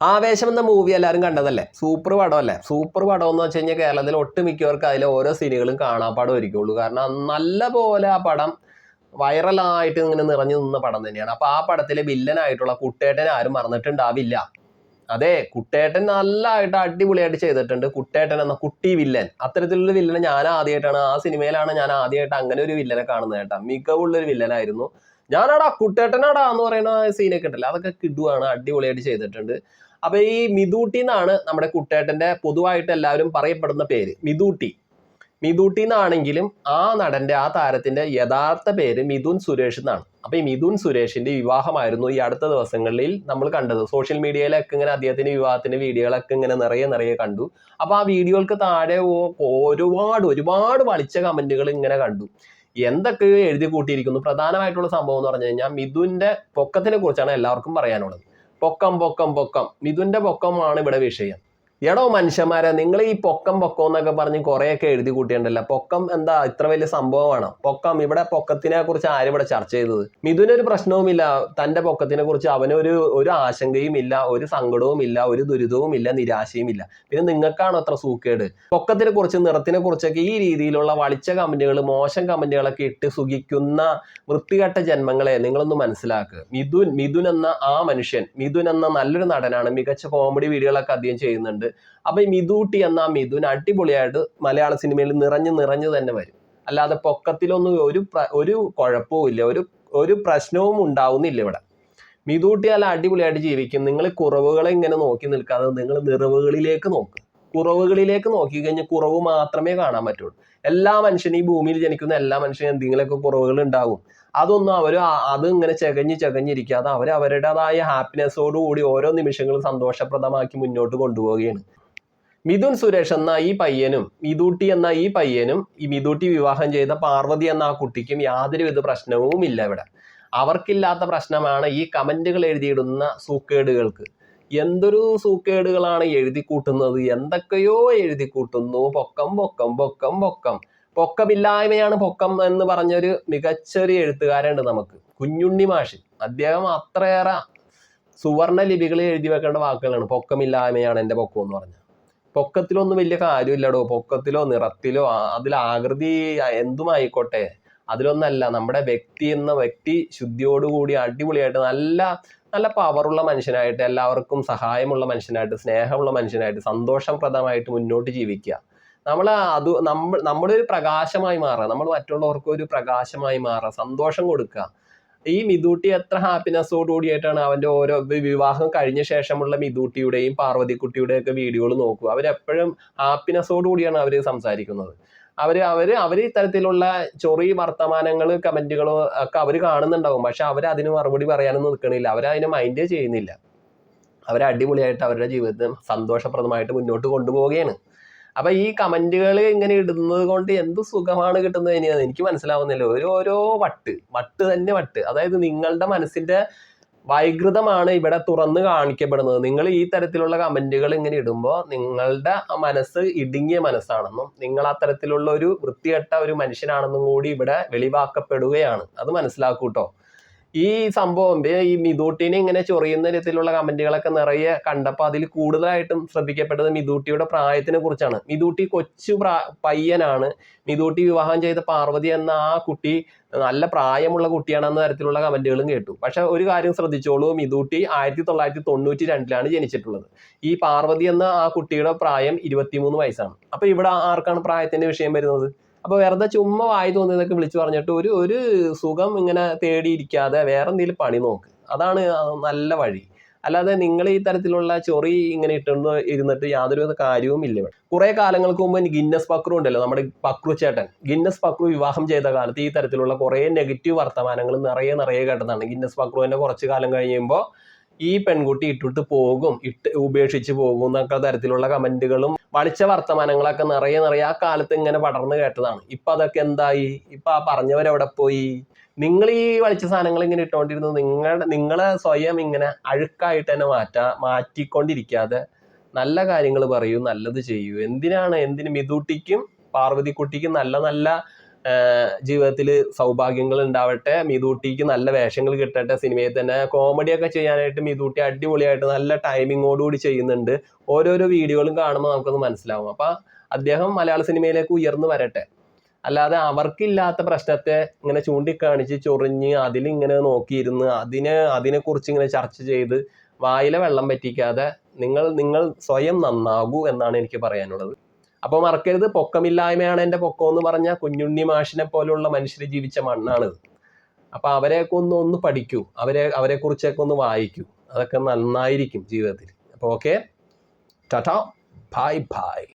ആവേശം എന്ന മൂവി എല്ലാവരും കണ്ടതല്ലേ? സൂപ്പർ പടം അല്ലേ സൂപ്പർ പടം എന്ന് വെച്ച് കഴിഞ്ഞാൽ കേരളത്തിൽ ഒട്ടുമിക്കവർക്ക് അതിലെ ഓരോ സീനുകളും കാണാപ്പാടം ഒരുക്കുള്ളൂ കാരണം നല്ല പോലെ ആ പടം വൈറലായിട്ട് ഇങ്ങനെ നിറഞ്ഞു നിന്ന പടം തന്നെയാണ്. അപ്പൊ ആ പടത്തിലെ വില്ലനായിട്ടുള്ള കുട്ടേട്ടനെ ആരും മറന്നിട്ടുണ്ടാവില്ല. അതെ കുട്ടേട്ടൻ നല്ലതായിട്ട് അടിപൊളിയായിട്ട് ചെയ്തിട്ടുണ്ട്. കുട്ടേട്ടൻ എന്ന കുട്ടി വില്ലൻ അത്തരത്തിലുള്ള വില്ലനെ ഞാൻ ആദ്യമായിട്ടാണ് ആ സിനിമയിലാണ് ഞാൻ ആദ്യമായിട്ട് അങ്ങനെ ഒരു വില്ലനെ കാണുന്നത് കേട്ടാ. മികവുള്ള ഒരു വില്ലനായിരുന്നു ഞാനാടാ കുട്ടേട്ടനാടാ എന്ന് പറയുന്ന സീനൊക്കെ ഉണ്ടല്ലോ. അതൊക്കെ കിടുവാണ് അടിപൊളിയായിട്ട് ചെയ്തിട്ടുണ്ട്. അപ്പൊ ഈ മിതൂട്ടി എന്നാണ് നമ്മുടെ കുട്ടേട്ടന്റെ പൊതുവായിട്ട് എല്ലാവരും പറയപ്പെടുന്ന പേര്. മിതൂട്ടി. മിതൂട്ടി എന്നാണെങ്കിലും ആ നടന്റെ ആ താരത്തിന്റെ യഥാർത്ഥ പേര് മിഥുൻ സുരേഷ് എന്നാണ്. അപ്പൊ ഈ മിഥുൻ സുരേഷിന്റെ വിവാഹമായിരുന്നു ഈ അടുത്ത ദിവസങ്ങളിൽ നമ്മൾ കണ്ടത്. സോഷ്യൽ മീഡിയയിലൊക്കെ ഇങ്ങനെ അദ്ദേഹത്തിന്റെ വിവാഹത്തിന്റെ വീഡിയോകളൊക്കെ ഇങ്ങനെ നിറയെ നിറയെ കണ്ടു. അപ്പൊ ആ വീഡിയോകൾക്ക് താഴെ ഒരുപാട് ഒരുപാട് വളിച്ച കമന്റുകൾ ഇങ്ങനെ കണ്ടു. എന്തൊക്കെ എഴുതി കൂട്ടിയിരിക്കുന്നു. പ്രധാനമായിട്ടുള്ള സംഭവം എന്ന് പറഞ്ഞു കഴിഞ്ഞാൽ മിഥുന്റെ പൊക്കത്തിനെ കുറിച്ചാണ് എല്ലാവർക്കും പറയാനുള്ളത്. പൊക്കം പൊക്കം പൊക്കം. മിഥുന്റെ പൊക്കമാണ് ഇവിടെ വിഷയം. എടോ മനുഷ്യന്മാരെ നിങ്ങൾ ഈ പൊക്കം പൊക്കം എന്നൊക്കെ പറഞ്ഞ് കുറേയൊക്കെ എഴുതി കൂട്ടിയിട്ടുണ്ടല്ലോ. പൊക്കം എന്താ ഇത്ര വലിയ സംഭവമാണ്? പൊക്കം ഇവിടെ പൊക്കത്തിനെ കുറിച്ച് ആരും ഇവിടെ ചർച്ച ചെയ്തത്? മിഥുനൊരു പ്രശ്നവുമില്ല. തന്റെ പൊക്കത്തിനെ കുറിച്ച് അവനൊരു ഒരു ആശങ്കയും ഇല്ല ഒരു സങ്കടവും ഇല്ല ഒരു ദുരിതവും ഇല്ല നിരാശയും ഇല്ല. പിന്നെ നിങ്ങൾക്കാണോ അത്ര സൂക്കേട്? പൊക്കത്തിനെ കുറിച്ച് നിറത്തിനെ കുറിച്ചൊക്കെ ഈ രീതിയിലുള്ള വളിച്ച കമന്റുകൾ മോശം കമന്റുകളൊക്കെ ഇട്ട് സുഖിക്കുന്ന വൃത്തികെട്ട ജന്മങ്ങളെ നിങ്ങളൊന്ന് മനസ്സിലാക്കുക മിഥുൻ മിഥുൻ എന്ന ആ മനുഷ്യൻ മിഥുൻ എന്ന നല്ലൊരു നടനാണ്. മികച്ച കോമഡി വീഡിയോകളൊക്കെ അധികം ചെയ്യുന്നുണ്ട്. അപ്പൊ ഈ മിതൂട്ടി എന്ന മിഥുൻ അടിപൊളിയായിട്ട് മലയാള സിനിമയിൽ നിറഞ്ഞു നിറഞ്ഞു തന്നെ വരും. അല്ലാതെ പൊക്കത്തിലൊന്നും ഒരു ഒരു കുഴപ്പവും ഇല്ല. ഒരു ഒരു പ്രശ്നവും ഉണ്ടാവുന്നില്ല ഇവിടെ. മിതൂട്ടി അല്ല അടിപൊളിയായിട്ട് ജീവിക്കും. നിങ്ങൾ കുറവുകളെ ഇങ്ങനെ നോക്കി നിൽക്കാതെ നിങ്ങൾ നിറവുകളിലേക്ക് നോക്ക്. കുറവുകളിലേക്ക് നോക്കി കഴിഞ്ഞാൽ കുറവ് മാത്രമേ കാണാൻ പറ്റുള്ളൂ. എല്ലാ മനുഷ്യനും ഈ ഭൂമിയിൽ ജനിക്കുന്ന എല്ലാ മനുഷ്യനും എന്തെങ്കിലുമൊക്കെ കുറവുകൾ ഉണ്ടാകും. അതൊന്നും അവർ അത് ഇങ്ങനെ ചകഞ്ഞ് ചകഞ്ഞിരിക്കാതെ അവർ അവരുടേതായ ഹാപ്പിനെസ്സോടു കൂടി ഓരോ നിമിഷങ്ങളും സന്തോഷപ്രദമാക്കി മുന്നോട്ട് കൊണ്ടുപോവുകയാണ്. മിഥുൻ സുരേഷ് എന്ന ഈ പയ്യനും മിതൂട്ടി എന്ന ഈ പയ്യനും ഈ മിതൂട്ടി വിവാഹം ചെയ്ത പാർവതി എന്ന ആ കുട്ടിക്കും യാതൊരുവിധ പ്രശ്നവും ഇല്ല ഇവിടെ. അവർക്കില്ലാത്ത പ്രശ്നമാണ് ഈ കമന്റുകൾ എഴുതിയിടുന്ന സൂക്കേടുകൾക്ക്. എന്തൊരു സൂക്കേടുകളാണ് എഴുതി കൂട്ടുന്നത് എന്തൊക്കെയോ എഴുതി കൂട്ടുന്നു പൊക്കം പൊക്കം പൊക്കം പൊക്കം. പൊക്കമില്ലായ്മയാണ് പൊക്കം എന്ന് പറഞ്ഞൊരു മികച്ചൊരു എഴുത്തുകാരുണ്ട് നമുക്ക്. കുഞ്ഞുണ്ണി മാഷി. അദ്ദേഹം അത്രയേറെ സുവർണ ലിപികളിൽ എഴുതി വെക്കേണ്ട വാക്കുകളാണ്. പൊക്കമില്ലായ്മയാണ് എന്റെ പൊക്കം എന്ന് പറഞ്ഞത് പൊക്കത്തിലൊന്നും വലിയ കാര്യമില്ലടോ. പൊക്കത്തിലോ നിറത്തിലോ അതിൽ ആകൃതി എന്തുമായിക്കോട്ടെ അതിലൊന്നല്ല. നമ്മുടെ വ്യക്തി എന്ന വ്യക്തി ശുദ്ധിയോടുകൂടി അടിപൊളിയായിട്ട് നല്ല നല്ല പവറുള്ള മനുഷ്യനായിട്ട് എല്ലാവർക്കും സഹായമുള്ള മനുഷ്യനായിട്ട് സ്നേഹമുള്ള മനുഷ്യനായിട്ട് സന്തോഷപ്രദമായിട്ട് മുന്നോട്ട് ജീവിക്കുക. നമ്മൾ അത് നമ്മൾ നമ്മുടെ ഒരു പ്രകാശമായി മാറുക. നമ്മൾ മറ്റുള്ളവർക്ക് ഒരു പ്രകാശമായി മാറുക സന്തോഷം കൊടുക്കുക. ഈ മിതൂട്ടി എത്ര ഹാപ്പിനെസ്സോട് കൂടിയിട്ടാണ് അവന്റെ ഓരോ വിവാഹം കഴിഞ്ഞ ശേഷമുള്ള മിതൂട്ടിയുടെയും പാർവതിക്കുട്ടിയുടെയും ഒക്കെ വീഡിയോകൾ നോക്കുക. അവരെപ്പോഴും ഹാപ്പിനെസ്സോട് കൂടിയാണ് അവർ സംസാരിക്കുന്നത്. അവർ അവർ അവർ ഇത്തരത്തിലുള്ള ചൊറി വർത്തമാനങ്ങൾ കമന്റുകൾ ഒക്കെ അവർ കാണുന്നുണ്ടാവും. പക്ഷെ അവർ അതിന് മറുപടി പറയാനൊന്നും നിൽക്കണില്ല അവർ അതിനെ മൈൻഡ് ചെയ്യുന്നില്ല. അവർ അടിപൊളിയായിട്ട് അവരുടെ ജീവിതത്തെ സന്തോഷപ്രദമായിട്ട് മുന്നോട്ട് കൊണ്ടുപോവുകയാണ്. അപ്പൊ ഈ കമന്റുകൾ ഇങ്ങനെ ഇടുന്നത് കൊണ്ട് എന്ത് സുഖമാണ് കിട്ടുന്നത് എനിക്ക് മനസ്സിലാവുന്നില്ല. ഒരു ഓരോ വട്ട് വട്ട് തന്നെ വട്ട്. അതായത് നിങ്ങളുടെ മനസ്സിന്റെ വൈകൃതമാണ് ഇവിടെ തുറന്ന് കാണിക്കപ്പെടുന്നത്. നിങ്ങൾ ഈ തരത്തിലുള്ള കമന്റുകൾ ഇങ്ങനെ ഇടുമ്പോൾ നിങ്ങളുടെ മനസ്സ് ഇടുങ്ങിയ മനസ്സാണെന്നും നിങ്ങൾ അത്തരത്തിലുള്ള ഒരു വൃത്തികെട്ട ഒരു മനുഷ്യനാണെന്നും കൂടി ഇവിടെ വെളിവാക്കപ്പെടുകയാണ്. അത് മനസ്സിലാക്കൂട്ടോ ഈ സംഭവം ഈ മിതൂട്ടിനെ ഇങ്ങനെ ചൊറിയുന്ന രീതിയിലുള്ള കമന്റുകളൊക്കെ നിറയെ കണ്ടപ്പോൾ അതിൽ കൂടുതലായിട്ടും ശ്രദ്ധിക്കപ്പെട്ടത് മിതൂട്ടിയുടെ പ്രായത്തിനെ കുറിച്ചാണ്. മിതൂട്ടി കൊച്ചു പയ്യനാണ്. മിതൂട്ടി വിവാഹം ചെയ്ത പാർവതി എന്ന ആ കുട്ടി നല്ല പ്രായമുള്ള കുട്ടിയാണെന്ന തരത്തിലുള്ള കമന്റുകളും കേട്ടു. പക്ഷെ ഒരു കാര്യം ശ്രദ്ധിച്ചോളൂ മിതൂട്ടി ആയിരത്തി തൊള്ളായിരത്തി തൊണ്ണൂറ്റി രണ്ടിലാണ് ജനിച്ചിട്ടുള്ളത്. ഈ പാർവതി എന്ന ആ കുട്ടിയുടെ പ്രായം ഇരുപത്തിമൂന്ന് വയസ്സാണ്. അപ്പൊ ഇവിടെ ആർക്കാണ് പ്രായത്തിന്റെ വിഷയം വരുന്നത്? അപ്പൊ വെറുതെ ചുമ്മാ വായി തോന്നിയതൊക്കെ വിളിച്ചു പറഞ്ഞിട്ട് ഒരു ഒരു സുഖം ഇങ്ങനെ തേടിയിരിക്കാതെ വേറെ എന്തെങ്കിലും പണി നോക്ക്. അതാണ് നല്ല വഴി. അല്ലാതെ നിങ്ങൾ ഈ തരത്തിലുള്ള ചൊറി ഇങ്ങനെ ഇട്ടുകൊണ്ട് ഇരുന്നിട്ട് യാതൊരുവിധ കാര്യവും ഇല്ല കുറെ കാലങ്ങൾക്ക് മുമ്പ് ഗിന്നസ് പക്രു ഉണ്ടല്ലോ നമ്മുടെ പക്രു ചേട്ടൻ. ഗിന്നസ് പക്രു വിവാഹം ചെയ്ത കാലത്ത് ഈ തരത്തിലുള്ള കുറേ നെഗറ്റീവ് വർത്തമാനങ്ങൾ നിറയെ നിറയെ കേട്ടതാണ്. ഗിന്നസ് പക്രുവിന്റെ കുറച്ച് കാലം കഴിയുമ്പോൾ ഈ പെൺകുട്ടി ഇട്ടിട്ട് പോകും ഇട്ട് ഉപേക്ഷിച്ച് പോകും എന്നൊക്കെ തരത്തിലുള്ള കമന്റുകളും വളിച്ച വർത്തമാനങ്ങളൊക്കെ നിറയെ നിറയെ ആ കാലത്ത് ഇങ്ങനെ പടർന്നു കേട്ടതാണ്. ഇപ്പൊ അതൊക്കെ എന്തായി? ഇപ്പൊ ആ പറഞ്ഞവരെവിടെ പോയി? നിങ്ങൾ ഈ വളിച്ച സാധനങ്ങൾ ഇങ്ങനെ ഇട്ടുകൊണ്ടിരുന്നത് നിങ്ങളുടെ നിങ്ങളെ സ്വയം ഇങ്ങനെ അഴുക്കായിട്ട് തന്നെ മാറ്റാ മാറ്റിക്കൊണ്ടിരിക്കാതെ നല്ല കാര്യങ്ങൾ പറയൂ നല്ലത് ചെയ്യൂ. എന്തിനാണ്? എന്തിന് മിതൂട്ടിക്കും പാർവതിക്കുട്ടിക്കും നല്ല നല്ല ജീവിതത്തിൽ സൗഭാഗ്യങ്ങൾ ഉണ്ടാവട്ടെ മിതൂട്ടിക്ക് നല്ല വേഷങ്ങൾ കിട്ടട്ടെ. സിനിമയിൽ തന്നെ കോമഡി ഒക്കെ ചെയ്യാനായിട്ട് മിതൂട്ടി അടിപൊളിയായിട്ട് നല്ല ടൈമിങ്ങോടുകൂടി ചെയ്യുന്നുണ്ട്. ഓരോരോ വീഡിയോകളും കാണുമ്പോൾ നമുക്കത് മനസ്സിലാവും. അപ്പം അദ്ദേഹം മലയാള സിനിമയിലേക്ക് ഉയർന്നു വരട്ടെ. അല്ലാതെ അവർക്കില്ലാത്ത പ്രശ്നത്തെ ഇങ്ങനെ ചൂണ്ടിക്കാണിച്ച് ചൊറിഞ്ഞ് അതിലിങ്ങനെ നോക്കിയിരുന്ന് അതിനെ അതിനെക്കുറിച്ച് ഇങ്ങനെ ചർച്ച ചെയ്ത് വായിലെ വെള്ളം പറ്റിക്കാതെ നിങ്ങൾ നിങ്ങൾ സ്വയം നന്നാകൂ എന്നാണ് എനിക്ക് പറയാനുള്ളത്. അപ്പോൾ മറക്കരുത് പൊക്കമില്ലായ്മയാണ് എന്റെ പൊക്കം എന്ന് പറഞ്ഞ കുഞ്ഞുണ്ണി മാഷിനെ പോലുള്ള മനുഷ്യർ ജീവിച്ച മണ്ണാണ് അപ്പോൾ അവരെയൊക്കെ ഒന്ന് ഒന്ന് പഠിക്കൂ അവരെ അവരെക്കുറിച്ചൊക്കെ ഒന്ന് വായിക്കൂ. അതൊക്കെ നന്നായിരിക്കും ജീവിതത്തിൽ. അപ്പോൾ ഓക്കെ? ടാറ്റ. Bye bye.